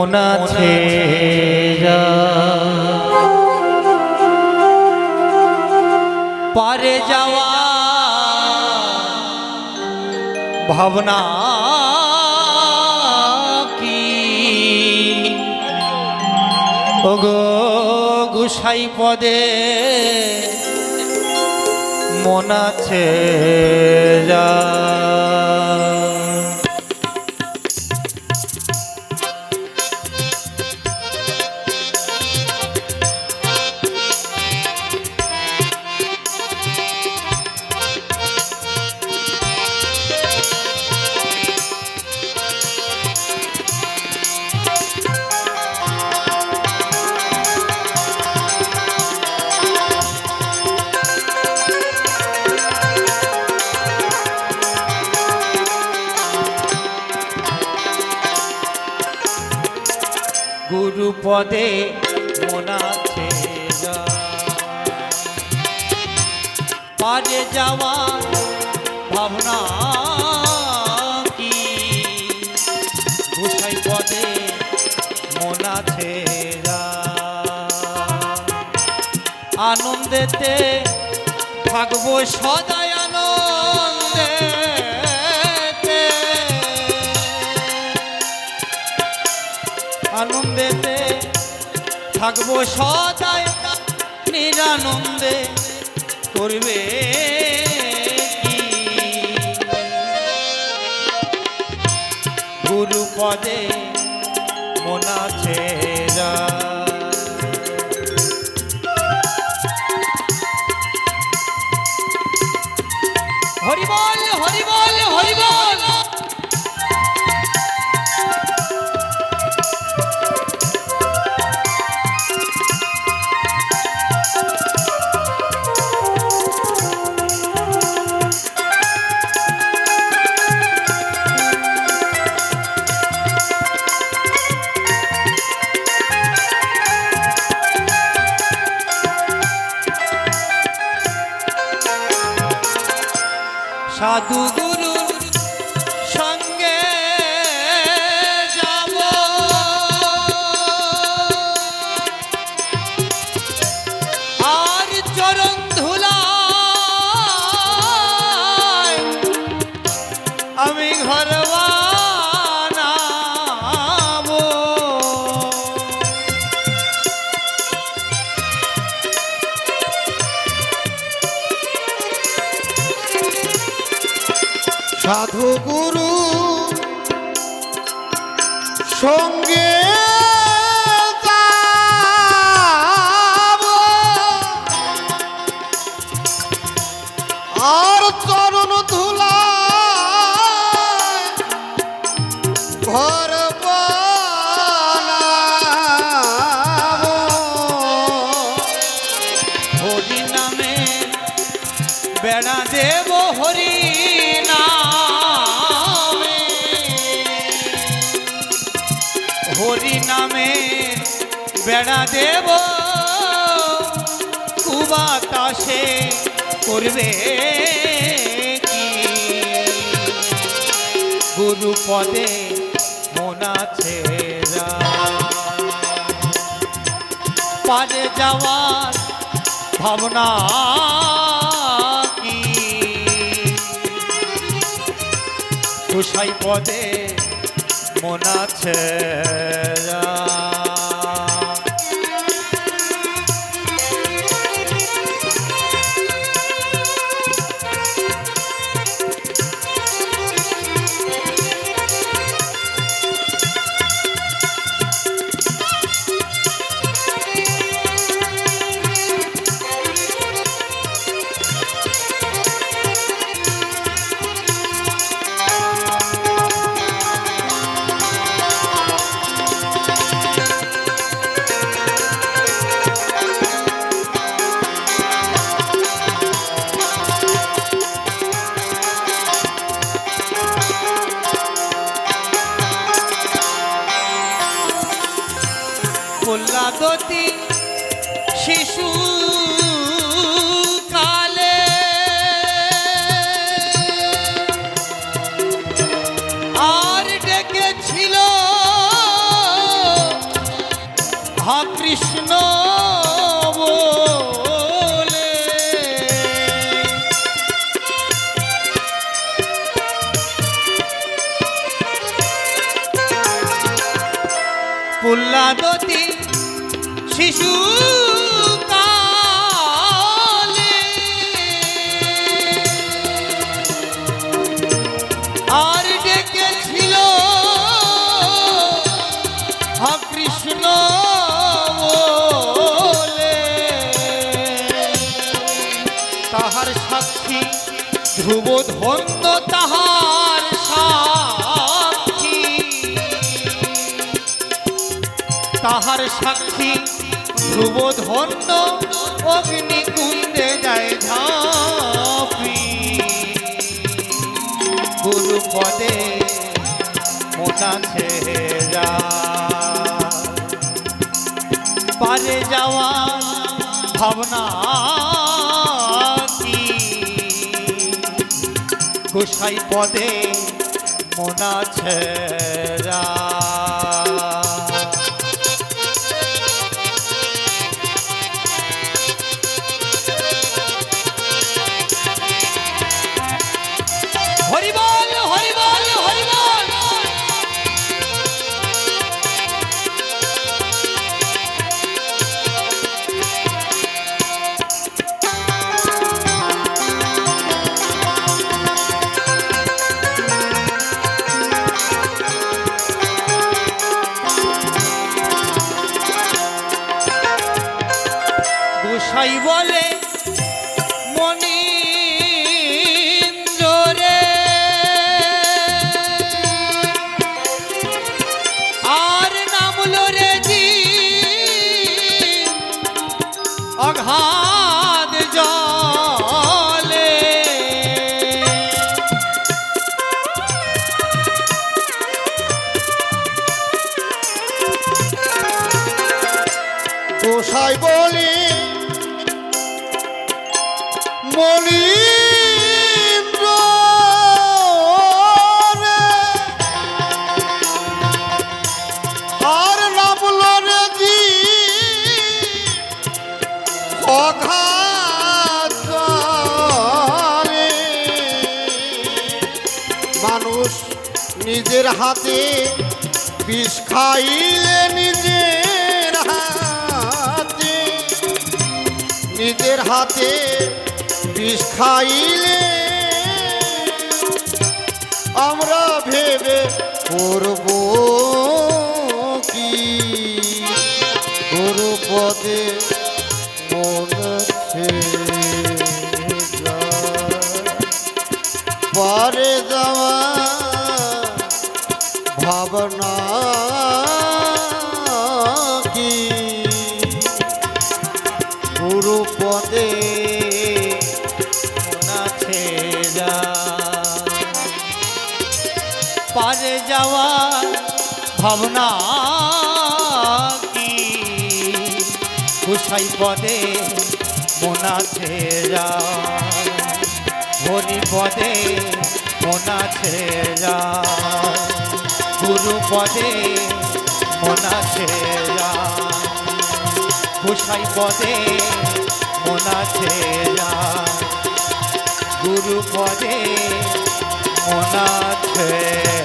মন আছে পারে যাওয়া ভাবনা কি? ওগো গুসাই পদে মন আছে যা। গুরু পদে মন আছে যা। পারে যাওয়া ভাবনা কি? গোসাই পদে মন আছে যা? আনন্দেতে থাকব সদাই আনন্দেতে থাকব সদায় নিরানন্দে। করবে গুরু পদে মন আছে। সাধু গুরু সঙ্গে যাব। আর চরণ ধুলা আমি ঘর সাধু গুরু সঙ্গে কুবাতাসে করবে কি? গুরু পদে মন আছে পারে যাওয়ার ভাবনা কি? কুসাই পদে মন আছে প্রহ্লাদতি শিশু কৃষ্ণ তাহার সাক্ষী ধ্রুব ধন্য তাহার সাক্ষী। তাহার সাক্ষী ধ্রুব ধন্য অগ্নিকুণ্ডে যায় ঝাঁপি। গুরু পদে মোটা ছেড়া পারে যাওয়া ভাবনা গোসাই পদে মনা ছেড়া গোসাই বলে রে আর নামলো রে জি অঘাত জলে। বলি মানুষ নিজের হাতে বিষ খাইলে নিজের হাতে নিজের হাতে বিষ খাইলে আমরা ভেবে করব কি? গুরু পদে মন পারে যাওয়া ভাবনা ভাবনা কি? কুসাই পদে মোনা ছেড়া হরি পদে মোনা ছেড়া গুরু পদে মোনা ছেড়া কুসাই পদে মোনা ছেড়া গুরু পদে মোনা ছেড়া